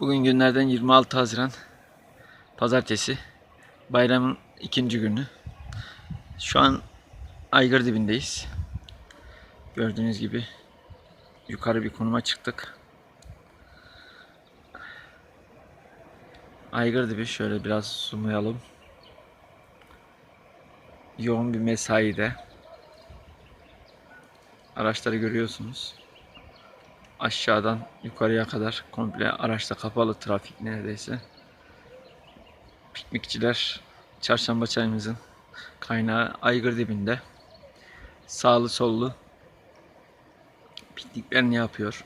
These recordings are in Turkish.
Bugün günlerden 26 Haziran Pazartesi. Bayramın ikinci günü. Şu an Aygır dibindeyiz. Gördüğünüz gibi yukarı bir konuma çıktık. Aygır dibi şöyle biraz zoomlayalım. Yoğun bir mesaide. Araçları görüyorsunuz aşağıdan yukarıya kadar komple araçta kapalı trafik neredeyse. Piknikçiler çarşamba çayımızın kaynağı Aygır dibinde. Sağlı sollu pikniklerini yapıyor.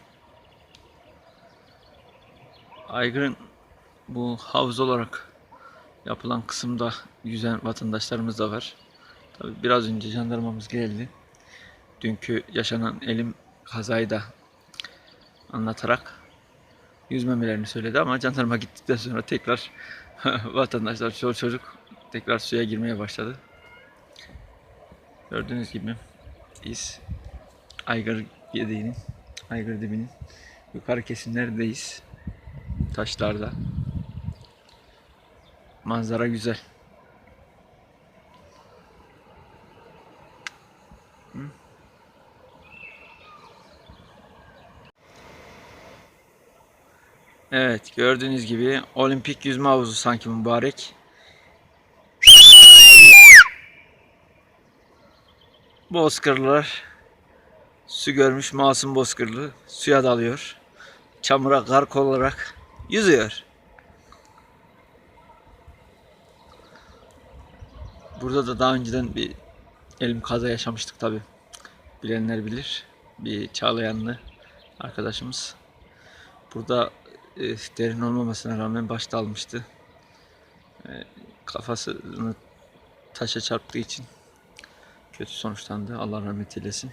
Aygır'ın bu havuz olarak yapılan kısımda yüzen vatandaşlarımız da var. Tabii biraz önce jandarmamız geldi. Dünkü yaşanan elim kazayı da anlatarak yüzmemelerini söyledi ama jandarma gittikten sonra tekrar vatandaşlar, çoluk çocuk tekrar suya girmeye başladı. Gördüğünüz gibi biz Aygır Yediğinin, Aygır dibinin yukarı kesimlerindeyiz. Taşlarda. Manzara güzel. Evet gördüğünüz gibi olimpik yüzme havuzu sanki mübarek. Bozkırlılar su görmüş masum bozkırlı suya dalıyor. Çamura gark olarak yüzüyor. Burada da daha önceden bir elim kaza yaşamıştık tabi. Bilenler bilir. Bir Çağlayanlı arkadaşımız. Burada e, derin olmamasına rağmen başta almıştı. E, kafasını taşa çarptığı için kötü sonuçlandı. Allah rahmet eylesin.